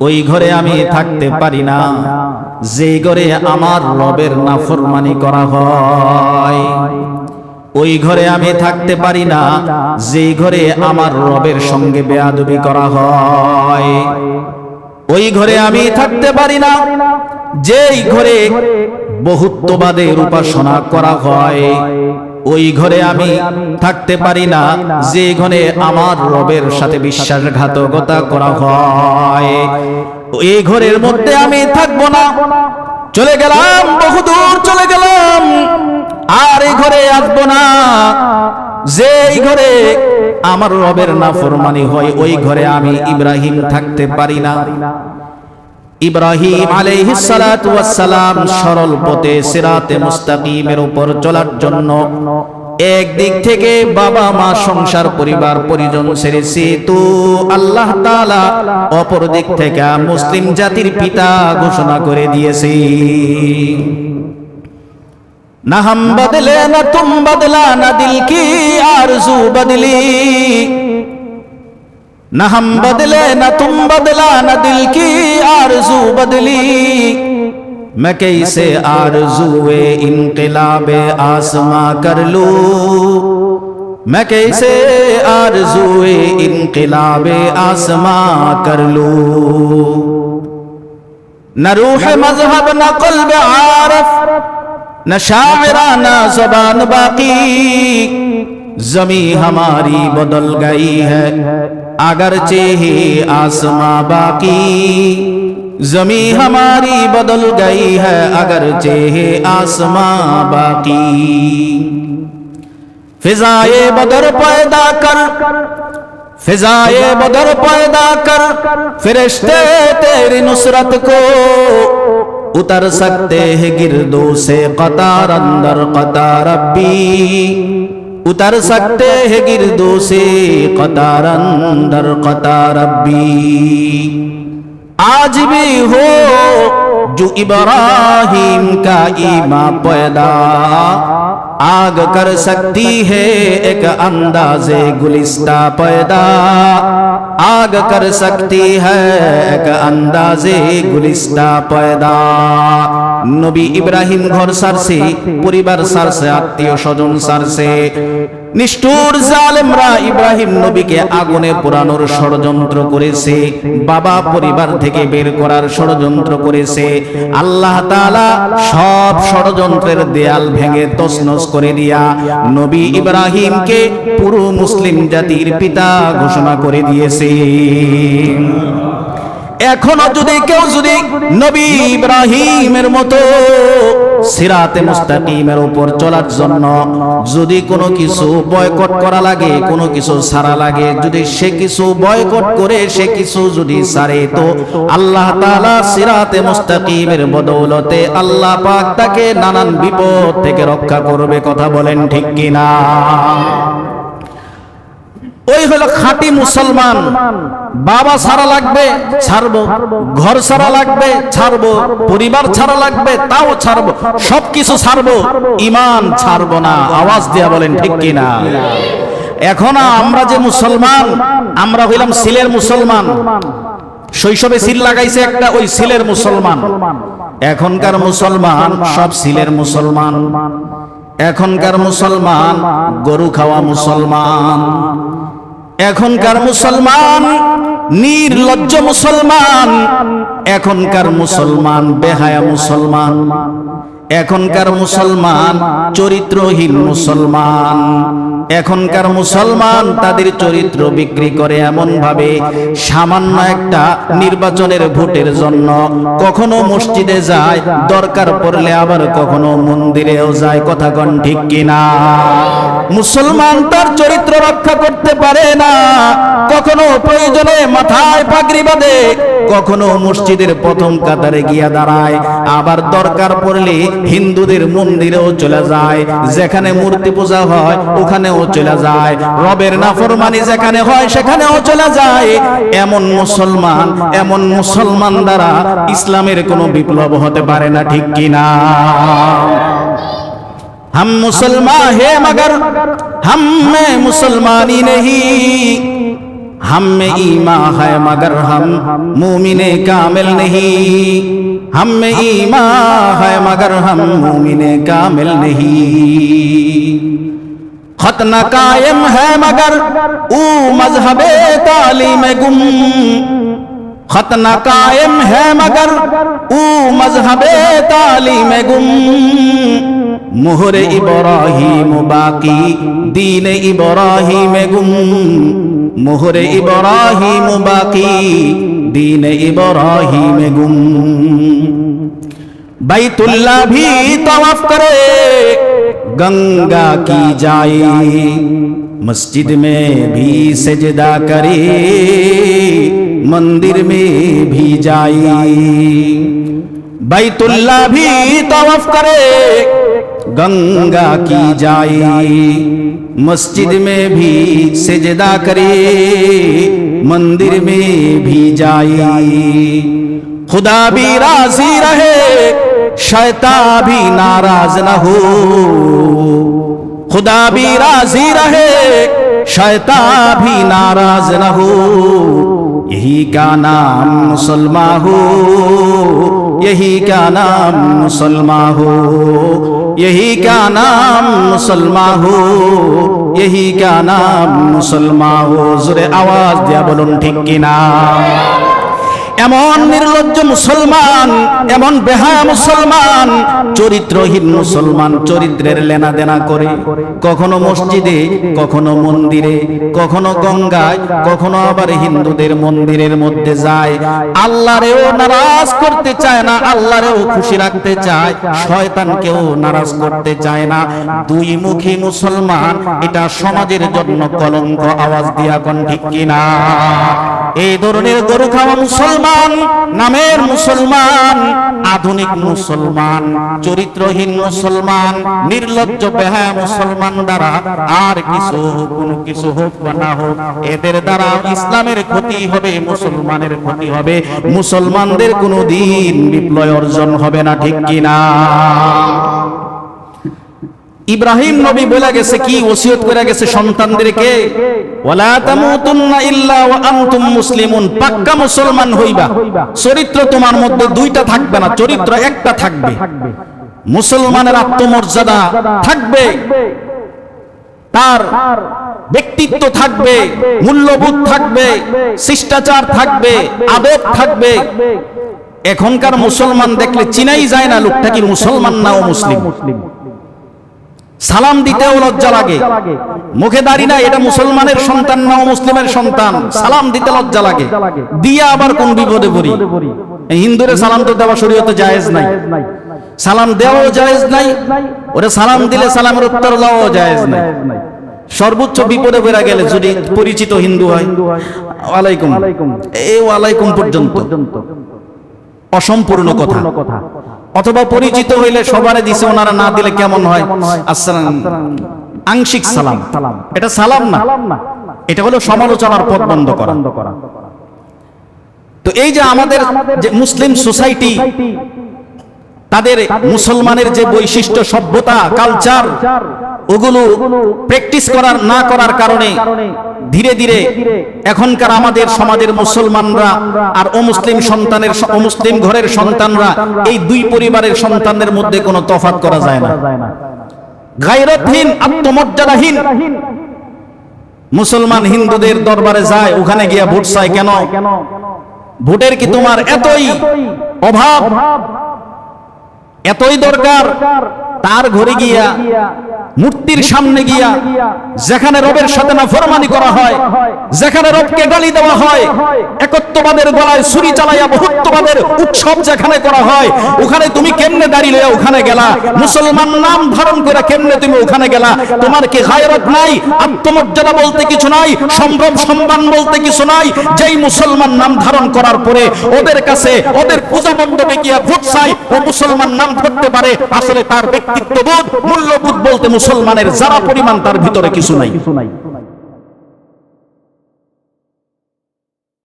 ওই ঘরে আমি থাকতে পারি না। যে ঘরে আমার রবের নাফরমানি করা হয়। ওই ঘরে আমি থাকতে পারি না। যে ঘরে আমার রবের সঙ্গে বেয়াদবি করা হয়। ওই ঘরে আমি থাকতে পারি না। যেই ঘরে বহুত্ববাদের উপাসনা করা হয়। ওই ঘরে আমি থাকতে পারি না। যে ঘরে আমার রবের সাথে বিশ্বাসঘাতকতা করা হয়। এই ঘরের মধ্যে আমি থাকব না। চলে গেলাম বহুদূর চলে গেলাম। আর এই ঘরে আসব না। যে এই ঘরে আমার রবের না নাফরমানি হয় ওই ঘরে আমি ইব্রাহিম থাকতে পারি না। ইব্রাহিম আলাইহিস সালাতু ওয়াস সালাম সরল পথে সিরাতে মুস্তাকিমের উপর চলার জন্য একদিক থেকে বাবা মা সংসার পরিবার পরিজন ছেড়েছে তো আল্লাহ তাআলা অপর দিক থেকে মুসলিম জাতির পিতা ঘোষণা করে দিয়েছে। না হাম বদলে না তুম বদলা না দিল কি আরজু বদলি نہ ہم بدلے، نہ تم بدلا، نہ دل کی آرزو بدلی۔ میں کیسے آرزو انقلاب آسماں کر لوں۔ میں کیسے آرزو انقلاب آسماں کر لوں۔ نہ روح مذہب، نہ قلب عارف، نہ شاعرانہ زبان باقی۔ زمین ہماری بدل گئی ہے۔ اگرچہ آسماں باقی، زمین ہماری بدل گئی ہے۔ اگرچہ آسماں باقی۔ فضائے بدر پیدا کر، فضائے بدر پیدا کر، فرشتے تیری نصرت کو اتر سکتے ہیں گردوں سے قطار اندر، قطار ربی۔ उतर सकते हैं गिरदों से कतार अंदर कतार रब्बी आज भी हो जो इब्राहिम का ईमा पैदा आग कर सकती है एक अंदाजे गुलिस्ता पैदा आग कर सकती है एक अंदाजे गुलिस्ता पैदा নবী ইব্রাহিম ঘর সারছে পরিবার সারছে আত্মীয় স্বজন সারছে নিষ্ঠুর জালেমরা ইব্রাহিম নবীকে আগুনে পোড়ানোর ষড়যন্ত্র করেছে, বাবা পরিবার থেকে বের করার ষড়যন্ত্র করেছে। আল্লাহ তাআলা সব ষড়যন্ত্রের দেয়াল ভেঙে তছনছ করে দিয়া নবী ইব্রাহিমকে পুরো মুসলিম জাতির পিতা ঘোষণা করে দিয়েছে। এখনও যদি কেউ যদি নবী ইব্রাহিমের মতো সিরাতে মুস্তাকিমের উপর চলার জন্য যদি কোনো কিছু বয়কট করা লাগে, কোনো কিছু সারা লাগে, যদি সে কিছু বয়কট করে, সে কিছু যদি সারে, তো আল্লাহ তাআলা সিরাতে মুস্তাকিমের বদৌলতে আল্লাহ পাক তাকে নানান বিপদ থেকে রক্ষা করবে, কথা বলেন ঠিক কিনা? ওই হলো খাঁটি মুসলমান। বাবা ছাড়া লাগবে, ছাড়বো। ঘর ছাড়া লাগবে, ছাড়বো। পরিবার ছাড়া লাগবে, তাও ছাড়বো। সবকিছু ছাড়বো। ইমান ছাড়বো না। আওয়াজ দিয়া বলেন, ঠিক কিনা? এখন আমরা যে মুসলমান, আমরা হইলাম সিলের মুসলমান। শৈশবে সিল লাগাইছে একটা, ওই সিলের মুসলমান। এখনকার মুসলমান সব সিলের মুসলমান। এখনকার মুসলমান গরু খাওয়া মুসলমান। এখনকার মুসলমান নির্লজ্জ মুসলমান এখনকার মুসলমান বেহায়া মুসলমান এখনকার মুসলমান চরিত্রহীন মুসলমান। এখনকার মুসলমান তাদের চরিত্র বিক্রি করে এমন ভাবে সামান্য একটা নির্বাচনের ভোটের জন্য কখনো মসজিদে যায়, দরকার পড়লে আবার কখনো মন্দিরেও যায়। কথা কন ঠিক কিনা? মুসলমান তার চরিত্র রক্ষা করতে পারে না। কখনো প্রয়োজনে মাথায় পাগড়ি বাঁধে, কখনো মসজিদের প্রথম কাতারে গিয়া দাঁড়ায়। আবার দরকার পড়লে হিন্দুদের মন্দিরেও চলে যায়, যেখানে মূর্তি পূজা হয়, ওখানেও চলে যায় রবের নাফরমানি যেখানে হয় সেখানেও চলে যায় এমন মুসলমান এমন মুসলমান দ্বারা ইসলামের কোনো বিপ্লব হতে পারে না ঠিক কিনা हम मुसलमान है मगर हम में मुसलमानी नहीं हम में ईमा है मगर हम मोमिने कामिल नहीं हम में ईमा है मगर हम मोमिने कामिल नहीं ختنہ قائم ہے مگر او مذہب تعلیم گم ختنہ قائم ہے مگر او مذہب تعلیم گم মোহরে ইবরাহিম বাকি দিন ইবরাহিম গুম মোহরে ইবরাহিম বাকি দিন ইবরাহিম গুম বাইতুল্লাহ ভি তওয়াফ করে گنگا کی جائی مسجد میں بھی سجدہ کرے مندر میں بھی جائی۔ بیت اللہ بھی توف کرے گنگا کی جائی۔ مسجد میں بھی سجدہ کرے مندر میں بھی جائی۔ خدا بھی راضی رہے शैता भी नाराज न हो खुदा भी राजी रहे शैता भी नाराज न हो यही क्या नाम मुसलमा हो यही का नाम मुसलमा हो यही का नाम मुसलमा हो यही का नाम मुसलमा हो जुरे आवाज दिया बोलून ठीक की ना এমন নির্লজ্জ মুসলমান, এমন বেহায়া মুসলমান, চরিত্রহীন মুসলমান চরিত্রের লেনা দেনা করে। কখনো মসজিদে, কখনো মন্দিরে, কখনো গঙ্গায়, কখনো আবার হিন্দুদের মন্দিরের মধ্যে যায়। আল্লাহরেও নারাজ করতে চায় না, আল্লাহরেও খুশি রাখতে চায়, শয়তানকেও নারাজ করতে চায় না। দুই মুখী মুসলমান, এটা সমাজের জন্য কলঙ্ক আওয়াজ দিয়া কোন ঠিক কিনা? এই ধরনের গরু খাওয়া মুসলমান নামের মুসলমান, আধুনিক মুসলমান, চরিত্রহীন মুসলমান, নির্লজ্জ বেহায়া মুসলমান দ্বারা আর কিছু কোনো কিছু হোক বা না হোক, এদের দ্বারা ইসলামের ক্ষতি হবে, মুসলমানের ক্ষতি হবে। মুসলমানদের কোনো দিন বিপ্লয় অর্জন হবে না, ঠিক কিনা? ইব্রাহিম নবী বলে গেছে কি? ওসিয়ত করে গেছে সন্তানদেরকে পাক্কা মুসলমান হইবা। চরিত্র তোমার মধ্যে দুইটা থাকবে না, চরিত্র একটা থাকবে। মুসলমানের আত্মমর্যাদা থাকবে, তার ব্যক্তিত্ব থাকবে, মূল্যবোধ থাকবে, শিষ্টাচার থাকবে আদব থাকবে। এখনকার মুসলমান দেখলে চিনাই যায় না, লোকটা কি মুসলমান না ও মুসলিম মুসলিম সালাম দিতেও লজ্জা লাগে। মুখে দাঁড়ি না এটা মুসলমানের সন্তান না মুসলিমের সন্তান? সালাম দিতে লজ্জা লাগে। দিয়ে আবার কোন বিপদে পড়ি? হিন্দুরে সালাম তো দেওয়া শরীয়তে জায়েজ নাই। সালাম দেওয়াও জায়েজ নাই। ওরে সালাম দিলে সালামের উত্তর দেওয়াও জায়েজ নাই। সর্বোচ্চ বিপদে বেড়া গেলে যদি পরিচিত হিন্দু হয়। ওয়ালাইকুম। এই ওয়ালাইকুম পর্যন্ত। অসম্পূর্ণ কথা। অথবা পরিচিত হইলে সবারে দিছে, ওনারা না দিলে কেমন হয়? আসসালাম। আংশিক সালাম। এটা সালাম না। এটা হলো সমালোচনার পথ বন্ধ করা। তো এই যে আমাদের যে মুসলিম সোসাইটি, তাদের মুসলমানের যে বৈশিষ্ট্য, সভ্যতা, কালচার ওগুলো প্র্যাকটিস করার, না করার কারণে ধীরে ধীরে এখনকার আমাদের সমাজের মুসলমানরা আর অমুসলিম সন্তানের অমুসলিম ঘরের সন্তানরা এই দুই পরিবারের সন্তানদের মধ্যে কোনো তফাৎ করা যায় না। গায়রতহীন, আত্মমর্যাদাহীন মুসলমান হিন্দুদের দরবারে যায়, ওখানে গিয়া ভোট চায় কেন? ভোটের কি তোমার এতই অভাব? এতই দরকার? তার ঘরে গিয়া মূর্তির সামনে গিয়া, যেখানে রবের সাথে না ফরমানি করা হয়, যেখানে রবকে গালি দেওয়া হয়, একত্ববাদের গলায় ছুরি চালাইয়া বহুত্ববাদের উৎসব যেখানে করা হয়, ওখানে তুমি কেমনে দাঁড়িয়ে ওখানে গেলা? মুসলমান নাম ধারণ করে কেমনে তুমি ওখানে গেলা? তোমার কি গায়রত নাই? আত্মমর্যাদা বলতে কিছু নাই? সম্ভ্রম সম্মান বলতে কিছু নাই? যেই মুসলমান নাম ধারণ করার পরে ওদের কাছে ওদের পূজা মণ্ডপে গিয়া ভোট চাই, ও মুসলমান নাম ধরতে পারে, আসলে তার ব্যক্তিত্ববোধ, মূল্যবোধ বলতে মুসলমানের যারা পরিমাণ তার ভিতরে কিছু নাই।